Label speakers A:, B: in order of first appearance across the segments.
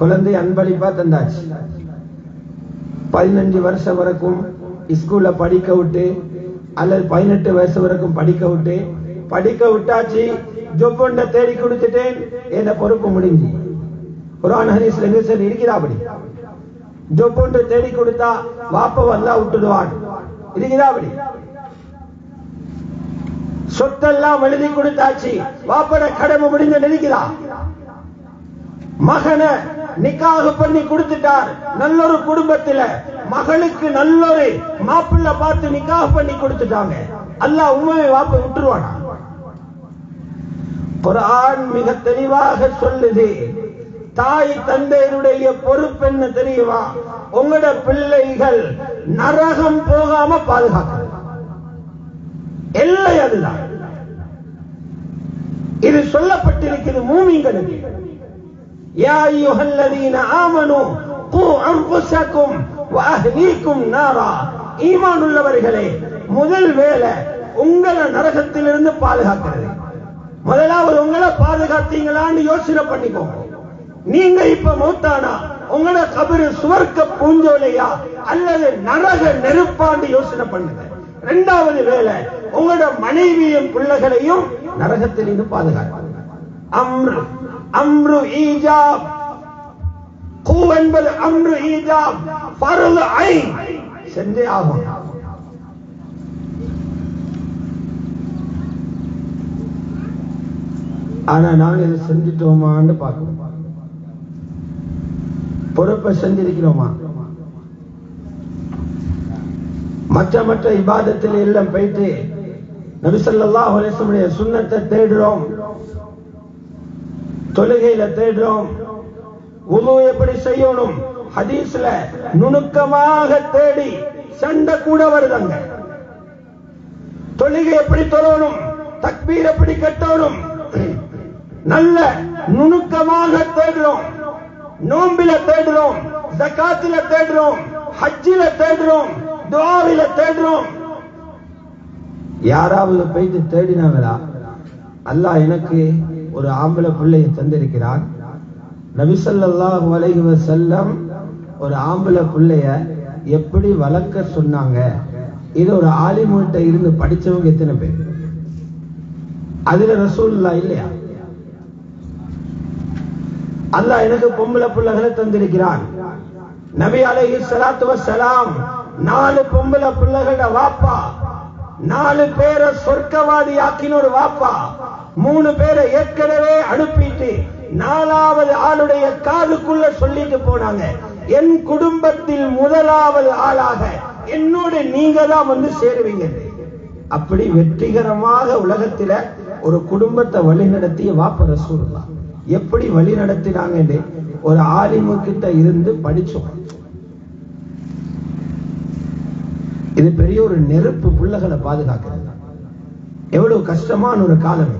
A: குழந்தை அன்பளிப்பா தந்தாச்சு. பதினஞ்சு வருஷம் வரைக்கும் ஸ்கூல்ல படிக்க விட்டு அல்லது பதினெட்டு வயசு வரைக்கும் படிக்க விட்டு படிக்க விட்டாச்சு ஜொப்பொண்ட தேடி கொடுத்துட்டேன் என்ன பொறுப்பு முடிஞ்சு. குரான் ஹரீஸ்ல எங்க சரி இருக்கிறா அப்படி ஜொப்பொண்டு தேடி கொடுத்தா வாப்ப வந்தா விட்டுடுவான். இருக்கிறா அப்படி சொத்தெல்லாம் எழுதி கொடுத்தாச்சு வாப்பட கடமை முடிஞ்ச நினைக்கிறா மகனை நிக்காக பண்ணி கொடுத்துட்டார். நல்லொரு குடும்பத்துல மகளுக்கு நல்லொரு மாப்பிள்ளை பார்த்து நிக்காக பண்ணி கொடுத்துட்டாங்க. அல்லாஹ் உண்மையை வாப்ப விட்டுருவானா? குரான் மிக தெளிவாக சொல்லுது. தாய் தந்தையருடைய பொறுப்பு என்ன தெரியுமா? உங்களோட பிள்ளைகள் நரகம் போகாம பாதுகாக்க எல்லை அதுதான். இது சொல்லப்பட்டிருக்கிறது மூமிங்களுக்கு யா அய்யுஹல்லதீன ஆமனு கூ அன்ஃபுஸக்கும் வஅஹ்லீக்கும் நாரா ஈமான் உள்ளவர்களே முதல் வேலை உங்களை நரகத்திலிருந்து பாதுகாக்கிறது முதலாவது உங்களை பாதுகாத்தீங்களான்னு யோசனை பண்ணிக்கோங்க நீங்க இப்ப மூத்தானா உங்களோட கபரு சுவர்க்க பூஞ்சோலையா அல்லது நரக நெருப்பான்னு யோசனை பண்ணுங்க இரண்டாவது வேலை உங்களோட மனைவியும் பிள்ளைகளையும் நரகத்திலிருந்து பாதுகாக்கணும் அம்ரு அம்ரு ஈஜாப். கூ என்பது அம்ரு ஈஜாப். பருது ஐ சென்றே ஆகும். ஆனா நாங்க இதை செஞ்சுட்டோமான்னு பார்க்கணும். பொறுப்பை செஞ்சிருக்கிறோமா? மற்ற மற்ற இபாதத்தில் எல்லாம் போயிட்டு நபிசல்லா அலிஸ்லமுடைய சுண்ணத்தை தேடுறோம். தொழுகையில தேடுறோம். உது எப்படி செய்யணும்? ஹதீஸ்ல நுணுக்கமாக தேடி சண்டை கூட வருதுங்க. தொழுகை எப்படி தொழணும்? தக்பீர் எப்படி கட்டணும்? நல்ல நுணுக்கமாக தேடுறோம். நோம்பில தேடுறோம். ஜக்காத்தில தேடுறோம். ஹஜ்ஜில தேடுறோம். துவாவில தேடுறோம். யாராவது போயிட்டு தேடினாங்களா அல்லாஹ் எனக்கு ஒரு ஆம்பளை பிள்ளையை தந்திருக்கிறார். நபிசல்லாஹு அலைஹி செல்லம் ஒரு ஆம்பளை பிள்ளைய எப்படி வளர்க்க சொன்னாங்க? இது ஒரு ஆலிமுகிட்ட இருந்து படிச்சவங்க எத்தனை பேர்? அதுல ரசூல்லா இல்லையா? அல்லாஹ் எனக்கு பொம்பளை பிள்ளைகளை தந்திருக்கிறான். நபி அலைஹி ஸலாத்து வஸலாம் நாலு பொம்பளை பிள்ளைகளோட வாப்பா நாலு பேரை சொர்க்கவாதி ஆக்கின ஒரு வாப்பா. மூணு பேரை ஏற்கனவே அனுப்பிட்டு நாலாவது ஆளுடைய காதுக்குள்ள சொல்லிட்டு போனாங்க. என் குடும்பத்தில் முதலாவது ஆளாக என்னோட நீங்க தான் வந்து சேருவீங்க. அப்படி வெற்றிகரமாக உலகத்தில ஒரு குடும்பத்தை வழிநடத்திய வாப்பர சூழலாம் எப்படி வழி நடத்தினாங்க ஒரு ஆலிமு கிட்ட இருந்து படிச்சோம். இது பெரிய ஒரு நெருப்பு பிள்ளைகளை பாதுகாக்கிறது. எவ்வளவு கஷ்டமான ஒரு காலம்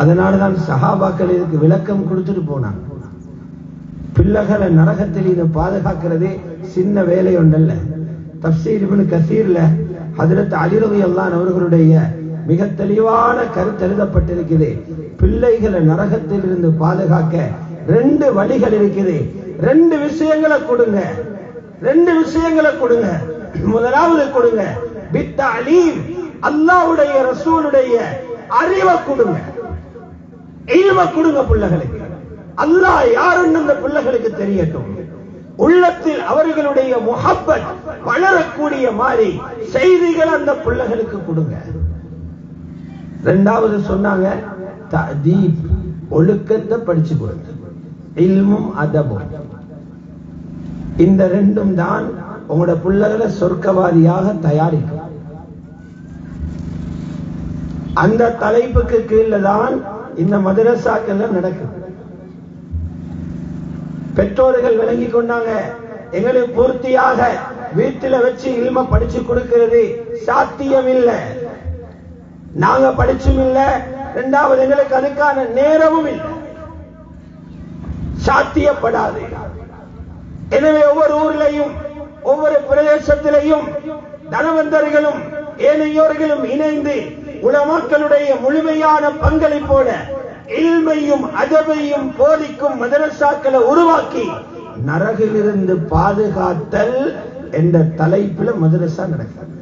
A: அதனாலதான் சஹாபாக்கள் இதுக்கு விளக்கம் கொடுத்துட்டு போனாங்க. பிள்ளைகளை நரகத்தில் இதை பாதுகாக்கிறதே சின்ன வேலை ஒன்றல்ல. தப்சீர் இப்னு கசீர்ல ஹஜரத் அலிரவி அல்லான் அவர்களுடைய மிக தெளிவான கருத்து எழுதப்பட்டிருக்குது. பிள்ளைகளை நரகத்தில் இருந்து பாதுகாக்க ரெண்டு வழிகள் இருக்குது. ரெண்டு விஷயங்களை கொடுங்க. ரெண்டு விஷயங்களை கொடுங்க. முதலாவது கொடுங்க. பித்த அலீம் அல்லாவுடைய ரசூலுடைய அறிவை கொடுங்க. இல்ம கொடுங்க பிள்ளைகளுக்கு. அல்லாஹ் யாருன்னு அந்த பிள்ளைகளுக்கு தெரியட்டும். உள்ளத்தில் அவர்களுடைய முகப்பத் வளரக்கூடிய மாதிரி செய்திகள் அந்த பிள்ளைகளுக்கு கொடுங்க. ரெண்டாவது சொன்னாங்க ஒழுக்கத்தை படிச்சு கொடுங்க. இல்மும் அதபும். இந்த ரெண்டும் தான் உங்களோட பிள்ளைகளை சொர்க்கவாதியாக தயாரிக்கும். அந்த தலைப்புக்கு கீழே தான் இந்த மதரசாக்கள்ல நடக்குது. பெற்றோர்கள் விளங்கி கொண்டாங்க எங்களுக்கு பூர்த்தியாக வீட்டுல வச்சு இல்ம படிச்சு கொடுக்கிறது சாத்தியம் இல்லை நாங்க படிச்சும் இல்ல இரண்டாவது எங்களுக்கு அதுக்கான நேரமும் இல்லை. சாத்தியப்படாது. எனவே ஒவ்வொரு ஊரிலையும் ஒவ்வொரு பிரதேசத்திலையும் தனவந்தர்களும் ஏனையோர்களும் இணைந்து உலமாக்களுடைய முழுமையான பங்களிப்போட இல்மையும் அதவையும் போதிக்கும் மதரசாக்களை உருவாக்கி நரகிலிருந்து பாதுகாத்தல் என்ற தலைப்பில் மதரசா நடக்கிறது.